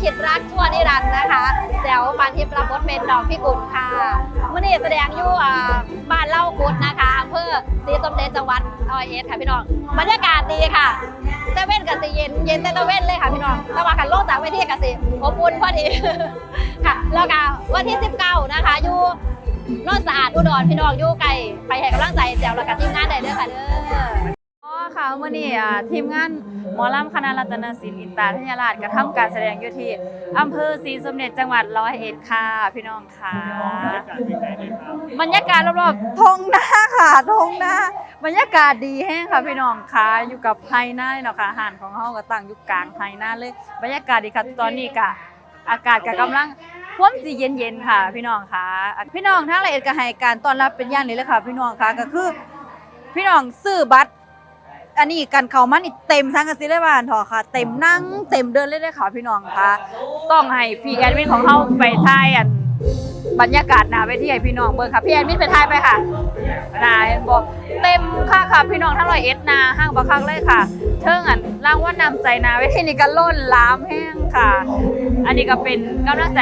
อ่าลิขิตรักชั่วนิรันดร์นะคะแจ้วปานทิพย์รับบทเป็นดอกพิกุลค่ะวันนี้แสดงอยู่บ้านเล่ากุดนะคะอำเภอศรีสมเด็จจังหวัดร้อยเอ็ดค่ะพี่น้องบรรยากาศดีค่ะแต่เว้นกับสีเย็นเย็นแต่ตะเว้นเลยค่ะพี่น้องแต่ว่าขันโลกจากเวทีกับสีอบอุ่นพอดีค่ะแล้วก็วันที่ 19 นะคะอยู่นอนสะอาดอุดรพี่น้องอยู่ไกลไปให้กำลังใจแจวแล้วกับทีมงานได้เด้อค่ะเด้อ ค่ะเมื่อนี้อ่าทีมงานหมอลำคณะรัตนศิลป์อินตาทยราชกระทำการแสดงอยู่ที่อำเภอศรีสมเด็จจังหวัดร้อยเอ็ดค่ะ พี่น้องค่ะบรรยากาศรอบๆทงหน้าค่ะทงหน้าบรรยากาศดีแห้งค่ะพี่น้องค่ะอยู่กับไฮหน้าเนาะค่ะอาหารของเฮาก็ตั้งอยู่กลางไฮหน้าเลย บรรยากาศดีค่ะตอนนี้กะอากาศก็กำลังพ่วมสีเย็นๆค่ะ พี่น้องค่ะอะพี่น้องทั้งละเอียดก็ให้การต้อนรับเป็นอย่างนี้เลยค่ะ พี่น้องค่ะก็คือพี่น้องซื้อบัตร อันนี้กันเขามันนี่เต็มทั้งกระซิเลยว่าถอค่ะ เต็มนั่งเต็มเดินเลยเลยค่ะพี่น้องค่ะ ต้องให้พี่แอดมินของเขาไปถ่ายอันบรรยากาศหนาไปที่ไอพี่น้องเบิร์ค่ะพี่แอดมินไปถ่ายไปค่ะนาเห็นบอกเต็มค่ะค่ะพี่น้องทั้งร้อยเอ็ดนาห้างบักคักเลยค่ะเทิงอันร่างว่านำใจนาไวทีนี้ก็ล้นล้ามแห้ง ค่ะ อันนี้ก็เป็นกำลังใจ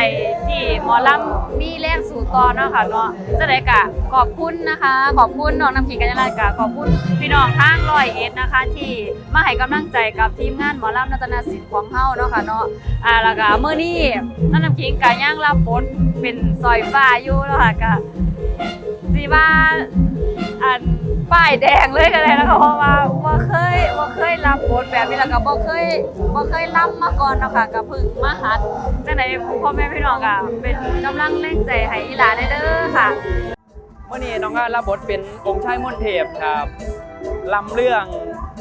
ที่หมอลำมีแรงสู่ต่อเนาะค่ะเนาะจะได้กะขอบคุณนะคะ ขอบคุณน้องน้ำขิงกัญญาลกะขอบคุณพี่น้องทางร้อยเอ็ดนะคะ ที่มาให้กำลังใจกับทีมงานหมอลำนัตนาศิลป์ของเฮาเนาะค่ะเนาะอ่าแล้วก็เมื้อนี้น้องน้ำขิงกะย่างรับบทเป็นซอยฟ้าอยู่เนาะค่ะกะสิว่า อันป้ายแดงเลยก็ได้นะคะเพราะว่าบ่าเคยบ่าเคยรับบทแบบนี้แล้วก็บ่เคยบ่เคยรับมาก่อนเนาะค่ะก็เพิ่งมาหัดจังไดพ่อแม่พี่น้องก็เป็นกำลังแรงใจให้อีหลาได้เด้อค่ะเมื่อนี้น้องอารับบทเป็นองค์ชายมนเทพครับลำเรื่อง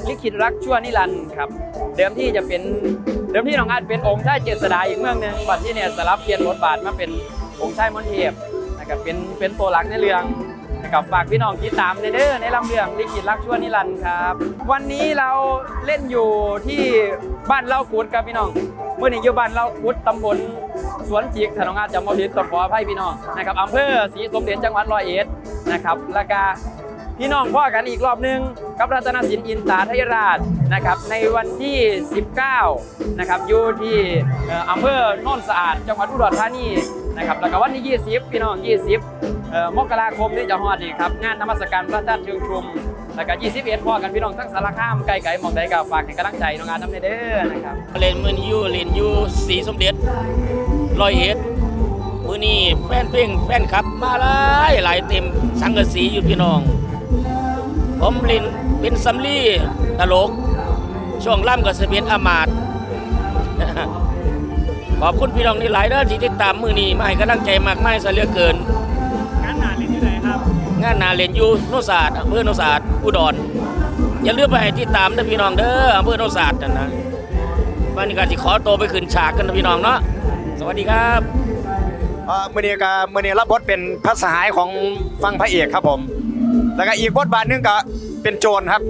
ลิขิตรักชั่วนิรันดร์ครับ เดิมที่จะเป็นเดิมที่น้องอาจเป็นองค์ชายเจษดาอีกเมืองหนึ่งบัดที่เนี่ยสลับเปลี่ยนบทบาทมาเป็นองค์ชายมนเทพนะครับเป็นเป็นตัวหลักในเรื่อง นะครับฝากพี่น้องติดตามในเด้อในลำเรืองลิขิตรักชั่วนิรันดร์ครับ วันนี้เราเล่นอยู่ที่บ้านเล่ากุดครับพี่น้องเมื่อนี้อยู่บ้านเล่ากุดตำบลสวนจิกถนนงานจำมผิดต้อขออภัยพี่น้องนะครับอำเภอศรีสมเด็จจังหวัดร้อยเอ็ดนะครับแล้วก็ พี่น้องพ่อกันอีกรอบหนึง กับรัตนสินอินตาทยราชนะครับในวันที่ 19นะครับอยู่ที่อำเภอโน่นสะอาด จังหวัดอุดรธานีนะครับแล้วก็วันที่ 20 พี่น้อง 20มกราคมที่จะฮอดนี่ครับ งานนมัสการพระธาตุเชิงชุมแล้วก็21พ่อกันพี่น้องทั้งสารคามไกลๆมองใดก็ฝากให้กำลังใจน้องงานน้ำเด้อนะครับเล่นมือยู่เล่นยู่สีสมเด็จร้อยเอ็ดมือนี้แฟนเพลงแฟนคลับมาหลายหลายเต็มสังกะสีอยู่พี่น้อง ผมเล่นเป็นสำลีตลก ช่วงล่ำกับเสเป็นอามาตย์ขอบคุณพี่น้องนี่หลายเด้อที่ติดตามมือนี้มาให้กำลังใจมากมายซะเหลือเกิน งานหนาเล่นที่ไหนครับ งานนาเล่นอยู่โนนศาสตร์อำเภอโนนศาสตร์อุดร อย่าลืมไปให้ติดตามนะพี่น้องเด้ออำเภอโนนศาสตร์นั่นนะวันนี้ก็สิขอตัวไปขึ้นฉากกันนะพี่น้องเนาะ สวัสดีครับเอ่อมือนี้ก็มือนี้รับบทเป็นพระสหายของฟังพระเอกครับผม แล้วก็อีกบทบาทหนึงก็เป็นโจรครับ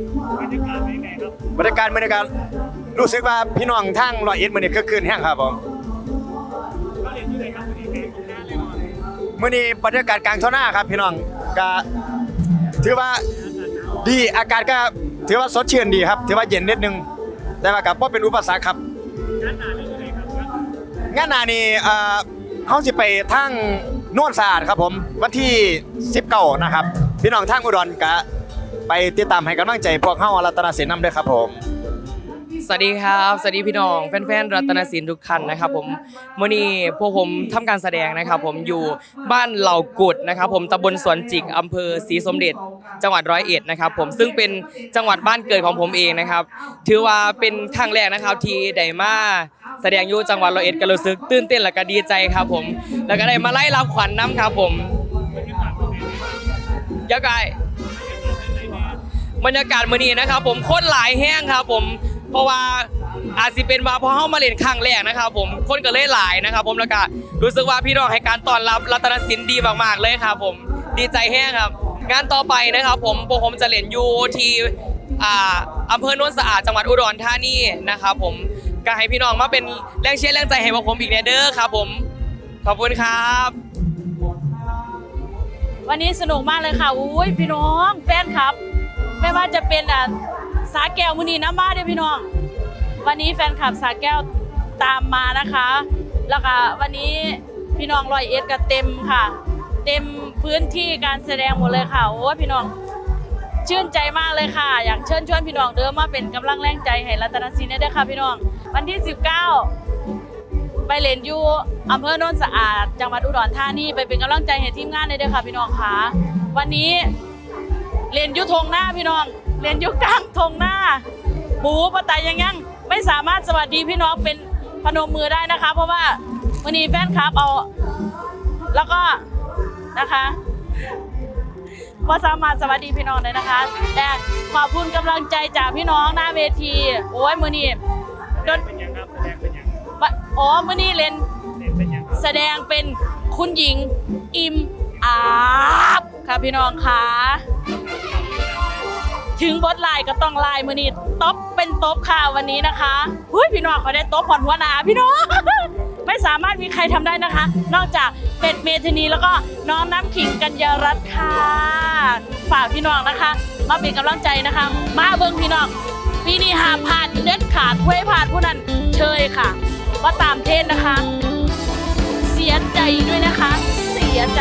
บรรยากาศบรรยากาศรู้สึกว่าพี่น้องทั้งรอยเอ็ดมือนี้คือคืนแห้งครับผมมือนี้บรรยากาศกลางท้องหน้าครับพี่น้องก็ถือว่าดีอากาศก็ถือว่าสดชื่นดีครับ ถือว่าเย็นนิดนึงแต่ว่ากับพ่เป็นอุปสรรคครับ งานหนานี่เอ่อเขาสิไปทางโนวนสะอาดครับผม วันที่19นะครับ พี่น้องทางอุดรกะ ไปติดตามให้กำลังใจพวกเฮารัตนศิลป์นำด้วยครับผม สวัสดีครับ สวัสดีพี่น้องแฟนๆรัตนศิลป์ทุกท่านนะครับผมมื่อนี้พวกผมทำการแสดงนะครับ ผมอยู่บ้านเหล่ากุดนะครับ ผมตำบลสวนจิกอำเภอศรีสมเด็จ จังหวัดร้อยเอ็ดนะครับ ผมซึ่งเป็นจังหวัดบ้านเกิดของผมเองนะครับ ถือว่าเป็นครั้งแรกนะครับที่ได้มาแสดงอยู่จังหวัดร้อยเอ็ดก็รู้สึกตื่นเต้นและก็ดีใจครับ ผม แล้วก็ได้มาไล่รับขวัญน้ำครับผม ยวไกบรรยากาศมื้อนี้นะครับ ผมคนหลายแห้งครับ ผมเพราะว่าอาจสิเป็นว่าเพราะเฮามาเล่นครั้งแรกนะครับ ผมคนก็เลยหลายนะครับ ผมแล้วก็รู้สึกว่าพี่น้องให้การต้อนรับรัตนศิลป์ดีมากๆเลยครับ ผมดีใจแห้งครับ งานต่อไปนะครับ ผมพวกผมจะเล่นอยู่ที่อ่าอำเภอโนนสะอาดจังหวัดอุดรธานีนะครับ ผมก็ให้พี่น้องมาเป็นแรงเชียร์แรงใจให้พวกผมอีกแน่เด้อครับ ผมขอบคุณครับ วันนี้สนุกมากเลยค่ะอุ้ยพี่น้องแฟนครับ ไม่ว่าจะเป็นอะสาแก้วมือนีน้ำมาเด้อพี่น้อง วันนี้แฟนคลับสาแก้วตามมานะคะ แล้วก็วันนี้พี่น้องรอยเอ็ดก็เต็มค่ะ เต็มพื้นที่การแสดงหมดเลยค่ะโอ้พี่น้องชื่นใจมากเลยค่ะ อยากเชิญชวนพี่น้องเดิมมาเป็นกำลังแรงใจให้รัตนศิลป์ได้ด้วยค่ะพี่น้อง วันที่ 19 ไปเล่นอยู่อำเภอโนนสะอาด จังหวัดอุดรธานีไปเป็นกำลังใจให้ทีมงานได้ด้วยค่ะพี่น้องค่ะวันนี้เล่นอยู่ทงหน้าพี่น้องเล่นอยู่กลางทงหน้าหมูปะไตยังยังไม่สามารถสวัสดีพี่น้องเป็นพนมมือได้นะคะ เพราะว่าวันนี้แฟนคลับเอา แล้วก็นะคะว่าสามารถสวัสดีพี่น้องเลยนะคะ แต่ขอบคุณกำลังใจจากพี่น้องหน้าเวที โอ้ยมือนี้ดน บะอ๋อมือนี้เล่นแสดงเป็นคุณหญิงอิมอาบค่ะพี่น้องค่ะถึงบทไลน์ก็ต้องไลน์มือนี้ต๊อปเป็นต๊อปค่ะวันนี้นะคะหุ้ยพี่น้องเขาได้ต๊อปผ่อนหัวหนาพี่น้องไม่สามารถมีใครทำได้นะคะ นอกจากเป็ดเมธานีแล้วก็น้องน้ำขิงกัญญารัตน์ค่ะฝากพี่น้องนะคะ มาเป็นกำลังใจนะคะ มาเบิ่งพี่น้องปีนี้หาผ่านเด็ดขาดเว้ยผ่านผู้นั้นเชยค่ะ ว่าตามเทศนะคะ เสียใจด้วยนะคะ เสียใจ